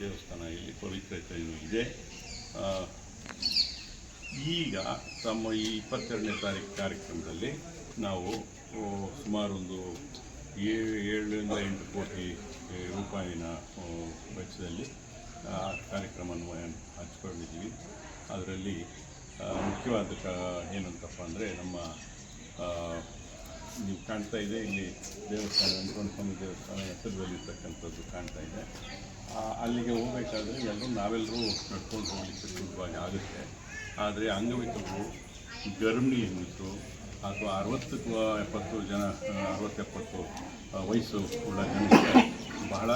ದೇವಸ್ಥಾನ ಇಲ್ಲಿ ಪವಿತ್ರತೆಯೂ ಇದೆ. ಈಗ ತಮ್ಮ ಈ ಇಪ್ಪತ್ತೆರಡನೇ ತಾರೀಕು ಕಾರ್ಯಕ್ರಮದಲ್ಲಿ ನಾವು ಸುಮಾರು ಒಂದು ಏಳರಿಂದ ಎಂಟು ಕೋಟಿ ರೂಪಾಯಿನ ವೆಚ್ಚದಲ್ಲಿ, ಆ, ಕಾರ್ಯಕ್ರಮವನ್ನು ಹಂಚ್ಕೊಂಡಿದ್ದೀವಿ. ಅದರಲ್ಲಿ ಮುಖ್ಯವಾದ ಕ, ಏನಂತಪ್ಪ ಅಂದರೆ ನಮ್ಮ ನೀವು ಕಾಣ್ತಾ ಇದೆ, ಇಲ್ಲಿ ದೇವಸ್ಥಾನ ವೆಂಕಟಸ್ವಾಮಿ ಸ್ವಾಮಿ ದೇವಸ್ಥಾನ ಎತ್ತರದಲ್ಲಿರ್ತಕ್ಕಂಥದ್ದು ಕಾಣ್ತಾ ಇದೆ. ಅಲ್ಲಿಗೆ ಹೋಗಬೇಕಾದ್ರೆ ಎಲ್ಲರೂ ನಾವೆಲ್ಲರೂ ನಡ್ಕೊಂಡು ಹೋಗಲಿಕ್ಕೆ ಸುಲಭವಾಗಿ ಆಗುತ್ತೆ. ಆದರೆ ಅಂಗವಿಕಲರು ಗರ್ಭಿಣಿ ಹೆಂಗಸರು ಅಥವಾ ಅರವತ್ತು ಎಪ್ಪತ್ತು ಜನ ಅರವತ್ತೆಪ್ಪತ್ತು ವಯಸ್ಸು ಉಳ್ಳ ಜನಕ್ಕೆ ಬಹಳ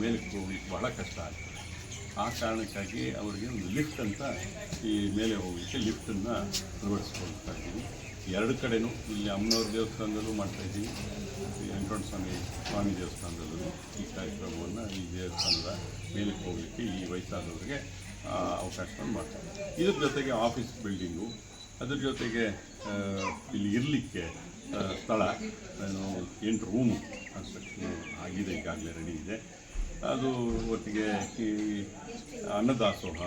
ಮೇಲಕ್ಕೆ ಹೋಗ್ಲಿಕ್ಕೆ ಬಹಳ ಕಷ್ಟ ಆಗ್ತದೆ. ಆ ಕಾರಣಕ್ಕಾಗಿ ಅವರಿಗೆ ಒಂದು ಲಿಫ್ಟ್ ಅಂತ ಈ ಮೇಲೆ ಹೋಗಲಿಕ್ಕೆ ಲಿಫ್ಟನ್ನು ಅಳವಡಿಸ್ಕೊಳ್ತಾ ಇದ್ದೀವಿ. ಎರಡು ಕಡೆನೂ ಇಲ್ಲಿ ಅಮ್ಮನವ್ರ ದೇವಸ್ಥಾನದಲ್ಲೂ ಮಾಡ್ತಾ ಇದ್ದೀವಿ. ಈ ವೆಂಕಟರಮಣ ಸ್ವಾಮಿ ಸ್ವಾಮಿ ದೇವಸ್ಥಾನದಲ್ಲೂ ಈ ಕಾರ್ಯಕ್ರಮವನ್ನು ಈ ದೇವಸ್ಥಾನದ ಮೇಲಕ್ಕೆ ಹೋಗಲಿಕ್ಕೆ ಈ ವಯಸ್ಸಾದವರಿಗೆ ಅವಕಾಶವನ್ನು ಮಾಡ್ತಾರೆ. ಇದ್ರ ಜೊತೆಗೆ ಆಫೀಸ್ ಬಿಲ್ಡಿಂಗು, ಅದ್ರ ಜೊತೆಗೆ ಇಲ್ಲಿ ಇರಲಿಕ್ಕೆ ಸ್ಥಳ, ಏನು, ಎಂಟು ರೂಮು ಕನ್ಸ್ಟ್ರಕ್ಷನ್ ಆಗಿದೆ, ಈಗಾಗಲೇ ರೆಡಿ ಇದೆ. ಅದು ಒಟ್ಟಿಗೆ ಈ ಅನ್ನದಾಸೋಹ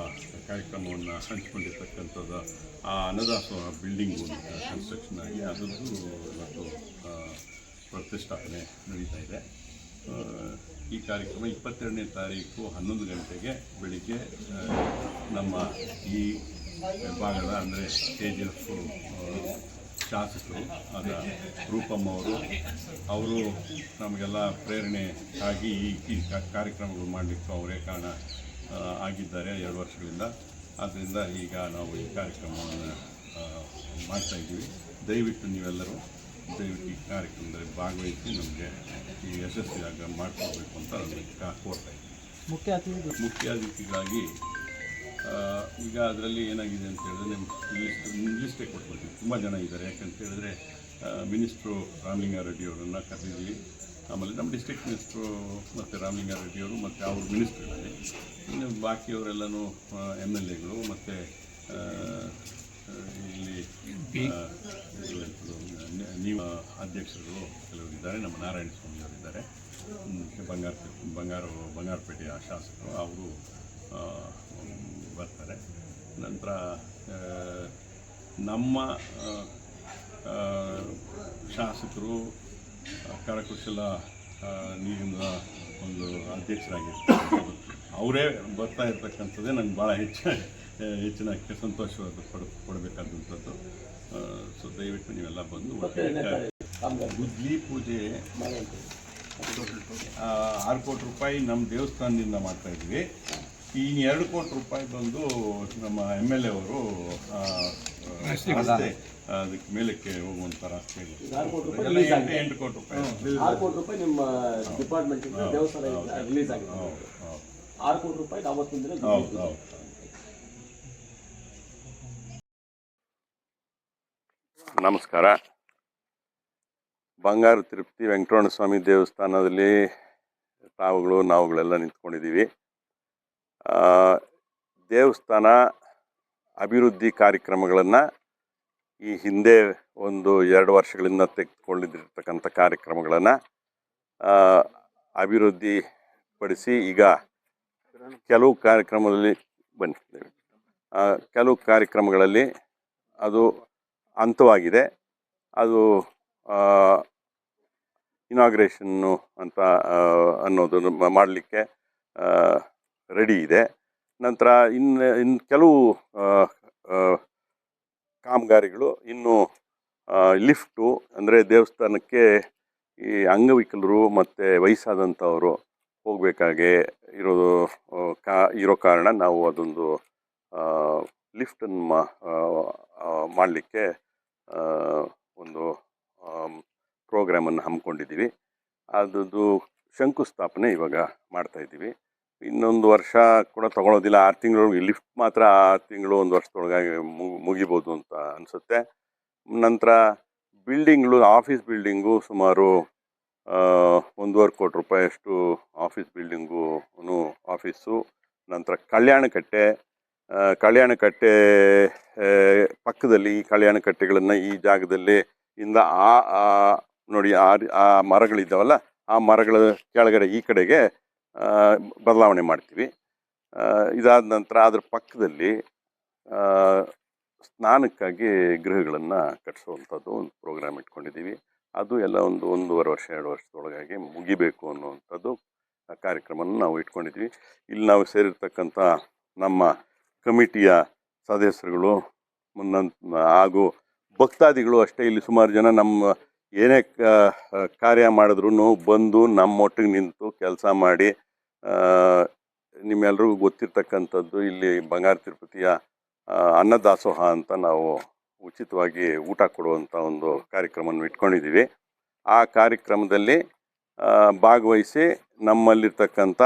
ಕಾರ್ಯಕ್ರಮವನ್ನು ಹಂಚಿಕೊಂಡಿರ್ತಕ್ಕಂಥದ್ದು. ಆ ಅನ್ನದಾಸೋಹ ಬಿಲ್ಡಿಂಗು ಕನ್ಸ್ಟ್ರಕ್ಷನ್ ಆಗಿ ಅದರದ್ದು ಇವತ್ತು ಪ್ರತಿಷ್ಠಾಪನೆ ನಡೀತಾ ಇದೆ. ಈ ಕಾರ್ಯಕ್ರಮ ಇಪ್ಪತ್ತೆರಡನೇ ತಾರೀಕು ಹನ್ನೊಂದು ಗಂಟೆಗೆ ಬೆಳಿಗ್ಗೆ ನಮ್ಮ ಈ ಭಾಗದ ಅಂದರೆ ಕೆ ಜಿ ಎಫ್ ಶಾಸಕರು ಆದ ರೂಪಮ್ಮ ಅವರು ಅವರು ನಮಗೆಲ್ಲ ಪ್ರೇರಣೆ ಆಗಿ ಈ ಕಾರ್ಯಕ್ರಮಗಳು ಮಾಡಲಿಕ್ಕೂ ಅವರೇ ಕಾರಣ ಆಗಿದ್ದಾರೆ ಎರಡು ವರ್ಷಗಳಿಂದ. ಆದ್ದರಿಂದ ಈಗ ನಾವು ಈ ಕಾರ್ಯಕ್ರಮವನ್ನು ಮಾಡ್ತಾ ಇದ್ದೀವಿ. ದಯವಿಟ್ಟು ನೀವೆಲ್ಲರೂ ದಯವಿಟ್ಟು ಈ ಕಾರ್ಯಕ್ರಮದಲ್ಲಿ ಭಾಗವಹಿಸಿ ನಮಗೆ ಈ ಯಶಸ್ವಿಯಾಗಿ ಮಾಡ್ಕೋಬೇಕು ಅಂತ ನಮಗೆ ಕೋರ್ತಾ ಇದ್ದೀನಿ ಮುಖ್ಯ ಅತಿಥಿ ಮುಖ್ಯ ಅತಿಥಿಗಳಾಗಿ ಈಗ ಅದರಲ್ಲಿ ಏನಾಗಿದೆ ಅಂತ ಹೇಳಿದ್ರೆ ನಿಮ್ಮ ಲಿಸ್ಟ್ ಲಿಸ್ಟೇ ಕೊಟ್ಬಿಡ್ತೀವಿ ತುಂಬ ಜನ ಇದ್ದಾರೆ. ಯಾಕಂತ ಹೇಳಿದ್ರೆ ಮಿನಿಸ್ಟ್ರು ರಾಮಲಿಂಗಾರೆಡ್ಡಿ ಅವರನ್ನು ಕರೆದಿದ್ದೀವಿ. ಆಮೇಲೆ ನಮ್ಮ ಡಿಸ್ಟ್ರಿಕ್ಟ್ ಮಿನಿಸ್ಟ್ರು ಮತ್ತು ರಾಮಲಿಂಗಾರೆಡ್ಡಿಯವರು ಮತ್ತು ಅವ್ರ ಮಿನಿಸ್ಟ್ರುಗಳಲ್ಲಿ ಇನ್ನು ಬಾಕಿಯವರೆಲ್ಲನೂ ಎಂ ಎಲ್ ಎಗಳು ಮತ್ತು ಇಲ್ಲಿ ನೀವು ಅಧ್ಯಕ್ಷರುಗಳು ಕೆಲವರು ಇದ್ದಾರೆ. ನಮ್ಮ ನಾರಾಯಣ ಸ್ವಾಮಿ ಅವರಿದ್ದಾರೆ ಬಂಗಾರ ಬಂಗಾರ ಬಂಗಾರಪೇಟೆಯ ಶಾಸಕರು. ಅವರು ಬರ್ತಾರೆ. ನಂತರ ನಮ್ಮ ಶಾಸಕರು ಕರಕುಶಲ ನಿಗಮದ ನೀರಿನ ಒಂದು ಅಧ್ಯಕ್ಷರಾಗಿರ್ತಾರೆ. ಅವರೇ ಬರ್ತಾ ಇರ್ತಕ್ಕಂಥದ್ದೇ ನಂಗೆ ಭಾಳ ಹೆಚ್ಚು ಹೆಚ್ಚಿನ ಸಂತೋಷವಾದ ಪಡ ಕೊಡಬೇಕಾದಂಥದ್ದು. ಸೊ ದಯವಿಟ್ಟು ನೀವೆಲ್ಲ ಬಂದು ಗುದ್ಲಿ ಪೂಜೆ ಆರು ಕೋಟಿ ರೂಪಾಯಿ ನಮ್ಮ ದೇವಸ್ಥಾನದಿಂದ ಮಾಡ್ತಾ ಇದ್ವಿ. ಈ ಎರಡು ಕೋಟಿ ರೂಪಾಯಿ ಬಂದು ನಮ್ಮ ಎಂ ಎಲ್ ಎ ಅವರು ರಸ್ತೆ ಅದಕ್ಕೆ ಮೇಲಕ್ಕೆ ಹೋಗುವಂತ ರಸ್ತೆ ಎಂಟು ಕೋಟಿ ರೂಪಾಯಿ. ಆರು ಕೋಟಿ ರೂಪಾಯಿ ನಿಮ್ಮ ಡಿಪಾರ್ಟ್ಮೆಂಟ್ ದೇವಸ್ಥಾನದಿಂದ ರಿಲೀಸ್ ಆಗಿದೆ. ಆರು ಕೋಟಿ ರೂಪಾಯಿ ಅವತ್ತಿನ ದಿನ ಹೌದು ಹೌದು. ನಮಸ್ಕಾರ. ಬಂಗಾರ ತಿರುಪತಿ ವೆಂಕಟರಮಣ ಸ್ವಾಮಿ ದೇವಸ್ಥಾನದಲ್ಲಿ ತಾವುಗಳು ನಾವುಗಳೆಲ್ಲ ನಿಂತ್ಕೊಂಡಿದ್ದೀವಿ. ದೇವಸ್ಥಾನ ಅಭಿವೃದ್ಧಿ ಕಾರ್ಯಕ್ರಮಗಳನ್ನು ಈ ಹಿಂದೆ ಒಂದು ಎರಡು ವರ್ಷಗಳಿಂದ ತೆಗೆದುಕೊಂಡಿದ್ದಿರ್ತಕ್ಕಂಥ ಕಾರ್ಯಕ್ರಮಗಳನ್ನು ಅಭಿವೃದ್ಧಿ ಪಡಿಸಿ ಈಗ ಕೆಲವು ಕಾರ್ಯಕ್ರಮದಲ್ಲಿ ಬನ್ನಿ ಕೆಲವು ಕಾರ್ಯಕ್ರಮಗಳಲ್ಲಿ ಅದು ಹಂತವಾಗಿದೆ. ಅದು ಇನಾಗ್ರೇಷನ್ನು ಅಂತ ಅನ್ನೋದನ್ನು ಮಾಡಲಿಕ್ಕೆ ರೆಡಿ ಇದೆ. ನಂತರ ಇನ್ನು ಇನ್ನು ಕೆಲವು ಕಾಮಗಾರಿಗಳು, ಇನ್ನು ಲಿಫ್ಟು, ಅಂದರೆ ದೇವಸ್ಥಾನಕ್ಕೆ ಈ ಅಂಗವಿಕಲರು ಮತ್ತು ವಯಸ್ಸಾದಂಥವರು ಹೋಗಬೇಕಾಗೆ ಇರೋದು ಕಾ, ಇರೋ ಕಾರಣ ನಾವು ಅದೊಂದು ಲಿಫ್ಟನ್ನು ಮಾಡಲಿಕ್ಕೆ ಒಂದು ಪ್ರೋಗ್ರಾಮನ್ನು ಹಮ್ಮಿಕೊಂಡಿದ್ದೀವಿ. ಅದರದ್ದು ಶಂಕುಸ್ಥಾಪನೆ ಇವಾಗ ಮಾಡ್ತಾ ಇದ್ದೀವಿ. ಇನ್ನೊಂದು ವರ್ಷ ಕೂಡ ತೊಗೊಳೋದಿಲ್ಲ. ಆರು ತಿಂಗಳು ಲಿಫ್ಟ್ ಮಾತ್ರ ಆರು ತಿಂಗಳು, ಒಂದು ವರ್ಷದೊಳಗಾಗಿ ಮುಗಿ ಮುಗಿಬೋದು ಅಂತ ಅನಿಸುತ್ತೆ. ನಂತರ ಬಿಲ್ಡಿಂಗ್ಗಳು ಆಫೀಸ್ ಬಿಲ್ಡಿಂಗು ಸುಮಾರು ಒಂದೂವರೆ ಕೋಟಿ ರೂಪಾಯಿಯಷ್ಟು ಆಫೀಸ್ ಬಿಲ್ಡಿಂಗು ಆಫೀಸು. ನಂತರ ಕಲ್ಯಾಣಕಟ್ಟೆ ಕಲ್ಯಾಣಕಟ್ಟೆ ಪಕ್ಕದಲ್ಲಿ ಈ ಕಲ್ಯಾಣಕಟ್ಟೆಗಳನ್ನು ಈ ಜಾಗದಲ್ಲಿ ಇಂದ ಆ ನೋಡಿ ಆ ಮರಗಳಿದ್ದಾವಲ್ಲ, ಆ ಮರಗಳ ಕೆಳಗಡೆ, ಈ ಕಡೆಗೆ ಬದಲಾವಣೆ ಮಾಡ್ತೀವಿ. ಇದಾದ ನಂತರ ಅದರ ಪಕ್ಕದಲ್ಲಿ ಸ್ನಾನಕ್ಕಾಗಿ ಗೃಹಗಳನ್ನು ಕಟ್ಟಿಸುವಂಥದ್ದು ಒಂದು ಪ್ರೋಗ್ರಾಮ್ ಇಟ್ಕೊಂಡಿದ್ದೀವಿ. ಅದು ಎಲ್ಲ ಒಂದು ಒಂದೂವರೆ ವರ್ಷ, ಎರಡು ವರ್ಷದೊಳಗಾಗಿ ಮುಗಿಬೇಕು ಅನ್ನುವಂಥದ್ದು ಕಾರ್ಯಕ್ರಮವನ್ನು ನಾವು ಇಟ್ಕೊಂಡಿದ್ವಿ ಇಲ್ಲಿ ನಾವು ಸೇರಿರ್ತಕ್ಕಂಥ ನಮ್ಮ ಕಮಿಟಿಯ ಸದಸ್ಯರುಗಳು ಮುನ್ನ ಹಾಗೂ ಭಕ್ತಾದಿಗಳು ಅಷ್ಟೇ. ಇಲ್ಲಿ ಸುಮಾರು ಜನ ನಮ್ಮ ಏನೇ ಕಾರ್ಯ ಮಾಡಿದ್ರು ಬಂದು ನಮ್ಮೊಟ್ಟಿಗೆ ನಿಂತು ಕೆಲಸ ಮಾಡಿ ನಿಮ್ಮೆಲ್ರಿಗೂ ಗೊತ್ತಿರ್ತಕ್ಕಂಥದ್ದು ಇಲ್ಲಿ ಬಂಗಾರ ತಿರುಪತಿಯ ಅನ್ನದಾಸೋಹ ಅಂತ ನಾವು ಉಚಿತವಾಗಿ ಊಟ ಕೊಡುವಂಥ ಒಂದು ಕಾರ್ಯಕ್ರಮವನ್ನು ಇಟ್ಕೊಂಡಿದ್ದೀವಿ. ಆ ಕಾರ್ಯಕ್ರಮದಲ್ಲಿ ಭಾಗವಹಿಸಿ ನಮ್ಮಲ್ಲಿರ್ತಕ್ಕಂಥ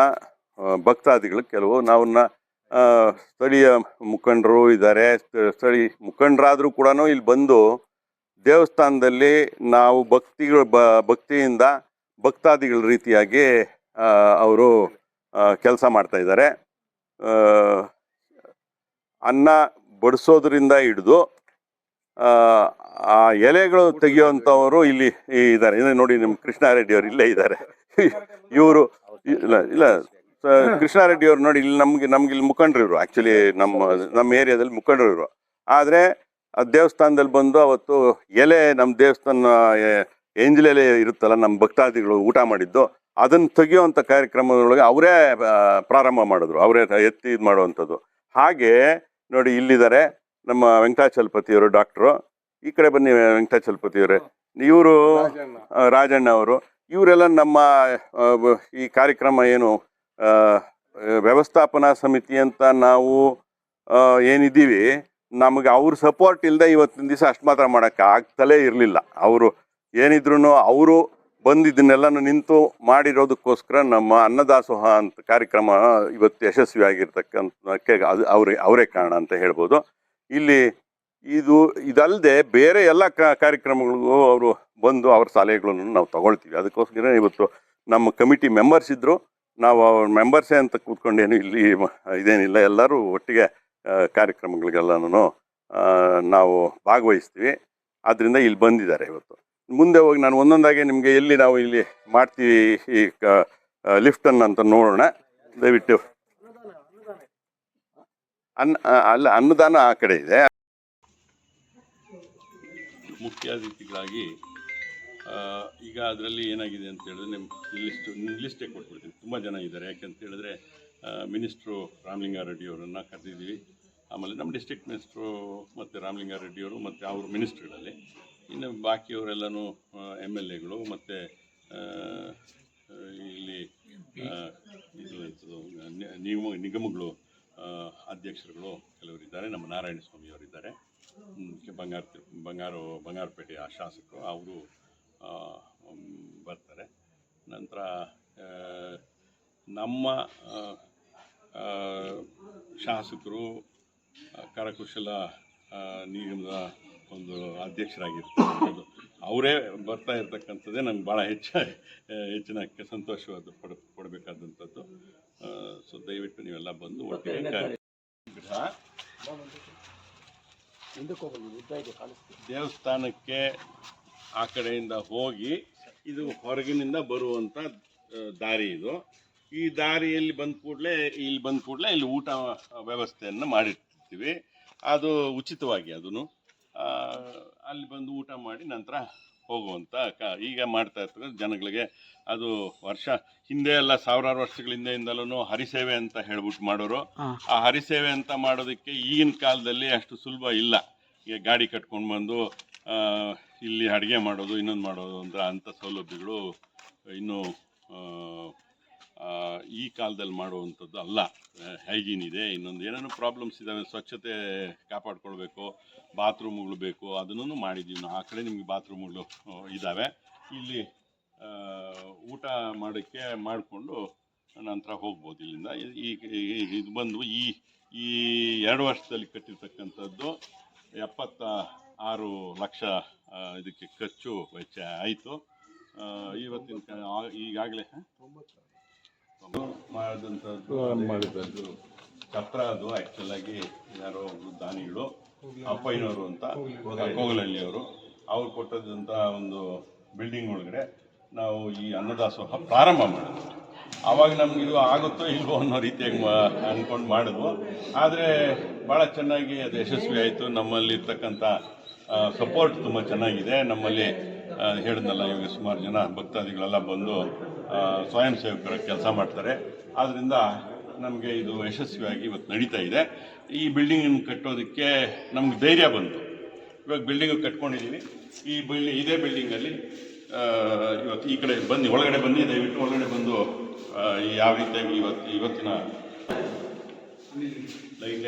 ಭಕ್ತಾದಿಗಳು ಕೆಲವು ನಾವನ್ನ ಸ್ಥಳೀಯ ಮುಖಂಡರು ಇದ್ದಾರೆ. ಸ್ಥಳೀಯ ಮುಖಂಡರಾದರೂ ಕೂಡ ಇಲ್ಲಿ ಬಂದು ದೇವಸ್ಥಾನದಲ್ಲಿ ನಾವು ಭಕ್ತಿಗಳು ಬ ಭಕ್ತಿಯಿಂದ ಭಕ್ತಾದಿಗಳ ರೀತಿಯಾಗಿ ಅವರು ಕೆಲಸ ಮಾಡ್ತಾ ಇದ್ದಾರೆ. ಅನ್ನ ಬಡಿಸೋದ್ರಿಂದ ಹಿಡಿದು ಆ, ಎಲೆಗಳು ತೆಗೆಯುವಂಥವರು ಇಲ್ಲಿ ಇದ್ದಾರೆ. ಇನ್ನು ನೋಡಿ ನಿಮ್ಮ ಕೃಷ್ಣಾರೆಡ್ಡಿ ಅವರು ಇಲ್ಲೇ ಇದ್ದಾರೆ. ಇವರು ಇಲ್ಲ ಇಲ್ಲ ಕೃಷ್ಣಾರೆಡ್ಡಿಯವರು ನೋಡಿ ಇಲ್ಲಿ ನಮಗೆ ನಮ್ಗೆ ಇಲ್ಲಿ ಮುಖಂಡರು ಇವರು. ಆ್ಯಕ್ಚುಲಿ ನಮ್ಮ ನಮ್ಮ ಏರಿಯಾದಲ್ಲಿ ಮುಖಂಡರು ಇವರು. ಆದರೆ ದೇವಸ್ಥಾನದಲ್ಲಿ ಬಂದು ಅವತ್ತು ಎಲೆ ನಮ್ಮ ದೇವಸ್ಥಾನ ಏಂಜಲ್ ಎಲೆ ಇರುತ್ತಲ್ಲ ನಮ್ಮ ಭಕ್ತಾದಿಗಳು ಊಟ ಮಾಡಿದ್ದು ಅದನ್ನು ತೆಗೆಯುವಂಥ ಕಾರ್ಯಕ್ರಮದೊಳಗೆ ಅವರೇ ಪ್ರಾರಂಭ ಮಾಡಿದ್ರು ಅವರೇ ಎತ್ತಿ ಇದು ಮಾಡುವಂಥದ್ದು. ಹಾಗೆ ನೋಡಿ ಇಲ್ಲಿದ್ದಾರೆ ನಮ್ಮ ವೆಂಕಟಾಚಲಪತಿಯವರು ಡಾಕ್ಟ್ರು. ಈ ಕಡೆ ಬನ್ನಿ ವೆಂಕಟಾಚಲಪತಿಯವರೇ. ಇವರು ರಾಜಣ್ಣ. ಅವರು. ಇವರೆಲ್ಲ ನಮ್ಮ ಈ ಕಾರ್ಯಕ್ರಮ ಏನು ವ್ಯವಸ್ಥಾಪನಾ ಸಮಿತಿ ಅಂತ ನಾವು ಆ, ಏನಿದ್ದೀವಿ ನಮಗೆ ಅವ್ರ ಸಪೋರ್ಟ್ ಇಲ್ಲದೆ ಇವತ್ತಿನ ದಿವಸ ಅಷ್ಟು ಮಾತ್ರ ಮಾಡೋಕ್ಕೆ ಆಗ್ತಲೇ ಇರಲಿಲ್ಲ. ಅವರು ಏನಿದ್ರು ಅವರು ಬಂದು ಇದನ್ನೆಲ್ಲನೂ ನಿಂತು ಮಾಡಿರೋದಕ್ಕೋಸ್ಕರ ನಮ್ಮ ಅನ್ನದಾಸೋಹ ಅಂತ ಕಾರ್ಯಕ್ರಮ ಇವತ್ತು ಯಶಸ್ವಿಯಾಗಿರ್ತಕ್ಕಂಥಕ್ಕೆ ಅದು ಅವರೇ ಅವರೇ ಕಾರಣ ಅಂತ ಹೇಳ್ಬೋದು. ಇಲ್ಲಿ ಇದು ಇದಲ್ಲದೆ ಬೇರೆ ಎಲ್ಲ ಕಾರ್ಯಕ್ರಮಗಳಿಗೂ ಅವರು ಬಂದು ಅವ್ರ ಸಲಹೆಗಳನ್ನು ನಾವು ತಗೊಳ್ತೀವಿ. ಅದಕ್ಕೋಸ್ಕರ ಇವತ್ತು ನಮ್ಮ ಕಮಿಟಿ ಮೆಂಬರ್ಸ್ ಇದ್ದರು ನಾವು ಅವ್ರ ಮೆಂಬರ್ಸೇ ಅಂತ ಕೂತ್ಕೊಂಡೇನು ಇಲ್ಲಿ ಇದೇನಿಲ್ಲ. ಎಲ್ಲರೂ ಒಟ್ಟಿಗೆ ಕಾರ್ಯಕ್ರಮಗಳಿಗೆಲ್ಲನೂ ನಾವು ಭಾಗವಹಿಸ್ತೀವಿ. ಆದ್ದರಿಂದ ಇಲ್ಲಿ ಬಂದಿದ್ದಾರೆ ಇವತ್ತು. ಮುಂದೆ ಹೋಗಿ ನಾನು ಒಂದೊಂದಾಗಿ ನಿಮಗೆ ಎಲ್ಲಿ ನಾವು ಇಲ್ಲಿ ಮಾಡ್ತೀವಿ ಈ ಲಿಫ್ಟನ್ನು ಅಂತ ನೋಡೋಣ. ದಯವಿಟ್ಟು. ಅನ್ನ ಅಲ್ಲ, ಅನ್ನದಾನ ಆ ಕಡೆ ಇದೆ. ಮುಖ್ಯ ಅತಿಥಿಗಳಾಗಿ ಈಗ ಅದರಲ್ಲಿ ಏನಾಗಿದೆ ಅಂತ ಹೇಳಿದ್ರೆ ನಿಮ್ಮ ಲಿಸ್ಟ್ ಲಿಸ್ಟೇ ಕೊಟ್ಬಿಡ್ತೀನಿ. ತುಂಬ ಜನ ಇದ್ದಾರೆ. ಯಾಕೆಂತ ಹೇಳಿದ್ರೆ ಮಿನಿಸ್ಟ್ರು ರಾಮಲಿಂಗಾರೆಡ್ಡಿ ಅವರನ್ನು ಕರೆದಿದ್ದೀವಿ. ಆಮೇಲೆ ನಮ್ಮ ಡಿಸ್ಟ್ರಿಕ್ಟ್ ಮಿನಿಸ್ಟ್ರು ಮತ್ತು ರಾಮಲಿಂಗಾರೆಡ್ಡಿಯವರು ಮತ್ತು ಅವ್ರ ಮಿನಿಸ್ಟ್ರುಗಳಲ್ಲಿ. ಇನ್ನು ಬಾಕಿಯವರೆಲ್ಲನೂ ಎಂ ಎಲ್ ಎಗಳು ಮತ್ತು ಇಲ್ಲಿ ಇದು ನಿಗಮ, ನಿಗಮಗಳು ಅಧ್ಯಕ್ಷರುಗಳು ಕೆಲವರಿದ್ದಾರೆ. ನಮ್ಮ ನಾರಾಯಣ ಸ್ವಾಮಿಯವರಿದ್ದಾರೆ ಬಂಗಾರ, ಬಂಗಾರು, ಬಂಗಾರಪೇಟೆಯ ಶಾಸಕರು ಅವರು ಬರ್ತಾರೆ. ನಂತರ ನಮ್ಮ ಶಾಸಕರು ಕರಕುಶಲ ನಿಗಮದ ಒಂದು ಅಧ್ಯಕ್ಷರಾಗಿರ್ತಕ್ಕಂಥದ್ದು ಅವರೇ ಬರ್ತಾ ಇರ್ತಕ್ಕಂಥದ್ದೇ ನಮ್ಗೆ ಭಾಳ ಹೆಚ್ಚು ಹೆಚ್ಚಿನ ಸಂತೋಷವಾದ ಪಡ ಕೊಡಬೇಕಾದಂಥದ್ದು ಸೊ ದಯವಿಟ್ಟು ನೀವೆಲ್ಲ ಬಂದು ಒಟ್ಟಿಗೆ ದೇವಸ್ಥಾನಕ್ಕೆ ಆ ಕಡೆಯಿಂದ ಹೋಗಿ ಇದು ಹೊರಗಿನಿಂದ ಬರುವಂಥ ದಾರಿ ಇದು. ಈ ದಾರಿಯಲ್ಲಿ ಬಂದ ಕೂಡಲೇ ಇಲ್ಲಿ ಬಂದ ಕೂಡಲೇ ಇಲ್ಲಿ ಊಟ ವ್ಯವಸ್ಥೆಯನ್ನು ಮಾಡಿರ್ತೀವಿ. ಅದು ಉಚಿತವಾಗಿ ಅದನ್ನು ಅಲ್ಲಿ ಬಂದು ಊಟ ಮಾಡಿ ನಂತರ ಹೋಗುವಂಥ ಕ ಈಗ ಮಾಡ್ತಾ ಇರ್ತಕ್ಕಂಥ ಜನಗಳಿಗೆ ಅದು ವರ್ಷ ಹಿಂದೆ ಎಲ್ಲ ಸಾವಿರಾರು ವರ್ಷಗಳ ಹಿಂದೆಯಿಂದಲೂ ಹರಿಸೇವೆ ಅಂತ ಹೇಳ್ಬಿಟ್ಟು ಮಾಡೋರು. ಆ ಹರಿಸೇವೆ ಅಂತ ಮಾಡೋದಕ್ಕೆ ಈಗಿನ ಕಾಲದಲ್ಲಿ ಅಷ್ಟು ಸುಲಭ ಇಲ್ಲ. ಈಗ ಗಾಡಿ ಕಟ್ಕೊಂಡು ಬಂದು ಇಲ್ಲಿ ಅಡುಗೆ ಮಾಡೋದು ಇನ್ನೊಂದು ಮಾಡೋದು ಅಂತ ಅಂಥ ಸೌಲಭ್ಯಗಳು ಇನ್ನೂ ಈ ಕಾಲದಲ್ಲಿ ಮಾಡುವಂಥದ್ದು ಅಲ್ಲ. ಹೈಜೀನ್ ಇದೆ, ಇನ್ನೊಂದು ಏನೇನು ಪ್ರಾಬ್ಲಮ್ಸ್ ಇದ್ದಾವೆ ಸ್ವಚ್ಛತೆ ಕಾಪಾಡ್ಕೊಳ್ಬೇಕು ಬಾತ್ರೂಮ್ಗಳು ಬೇಕು ಅದನ್ನು ಮಾಡಿದ್ದೀವಿ ನಾವು. ಆ ಕಡೆ ನಿಮಗೆ ಬಾತ್ರೂಮ್ಗಳು ಇದ್ದಾವೆ ಇಲ್ಲಿ ಊಟ ಮಾಡೋಕ್ಕೆ ಮಾಡಿಕೊಂಡು ನಂತರ ಹೋಗ್ಬೋದು ಇಲ್ಲಿಂದ. ಈ ಇದು ಬಂದು ಈ ಈ ಎರಡು ವರ್ಷದಲ್ಲಿ ಕಟ್ಟಿರ್ತಕ್ಕಂಥದ್ದು ಎಪ್ಪತ್ತ ಆರು ಲಕ್ಷ ಇದಕ್ಕೆ ಖರ್ಚು ವೆಚ್ಚ ಆಯಿತು. ಇವತ್ತಿನ ಈಗಾಗಲೇ ಮಾಡಿದಂಥದ್ದು ಛತ್ರ ಅದು ಆ್ಯಕ್ಚುಲಾಗಿ ಯಾರೋ ಒಬ್ರು ದಾನಿಗಳು ಅಪ್ಪಯ್ಯನವರು ಅಂತ ಕೋಗಲಹಳ್ಳಿಯವರು ಅವ್ರು ಕೊಟ್ಟದಂಥ ಒಂದು ಬಿಲ್ಡಿಂಗ್ ಒಳಗಡೆ ನಾವು ಈ ಅನ್ನದಾಸೋಹ ಪ್ರಾರಂಭ ಮಾಡಿದ್ವಿ. ಆವಾಗ ನಮ್ಗೆ ಇದು ಆಗುತ್ತೋ ಇಲ್ವೋ ಅನ್ನೋ ರೀತಿಯಾಗಿ ಅಂದ್ಕೊಂಡು ಮಾಡಿದ್ವು. ಆದರೆ ಭಾಳ ಚೆನ್ನಾಗಿ ಅದು ಯಶಸ್ವಿ ಆಯಿತು. ನಮ್ಮಲ್ಲಿ ಇರ್ತಕ್ಕಂಥ ಸಪೋರ್ಟ್ ತುಂಬ ಚೆನ್ನಾಗಿದೆ. ನಮ್ಮಲ್ಲಿ ಹೇಳಿದ್ನಲ್ಲ ಇವಾಗ ಸುಮಾರು ಜನ ಭಕ್ತಾದಿಗಳೆಲ್ಲ ಬಂದು ಸ್ವಯಂ ಸೇವಕರ ಕೆಲಸ ಮಾಡ್ತಾರೆ. ಆದ್ದರಿಂದ ನಮಗೆ ಇದು ಯಶಸ್ವಿಯಾಗಿ ಇವತ್ತು ನಡೀತಾ ಇದೆ. ಈ ಬಿಲ್ಡಿಂಗನ್ನು ಕಟ್ಟೋದಕ್ಕೆ ನಮ್ಗೆ ಧೈರ್ಯ ಬಂತು. ಇವಾಗ ಬಿಲ್ಡಿಂಗ್ ಕಟ್ಕೊಂಡಿದ್ದೀವಿ ಈ ಬಿಲ್ಡಿಂಗ್ ಇದೇ ಬಿಲ್ಡಿಂಗಲ್ಲಿ ಇವತ್ತು ಈ ಕಡೆ ಬನ್ನಿ, ಒಳಗಡೆ ಬನ್ನಿ, ದಯವಿಟ್ಟು ಒಳಗಡೆ ಬಂದು ಯಾವ ರೀತಿಯಾಗಿ ಇವತ್ತು, ಇವತ್ತಿನ ಲೈಟ್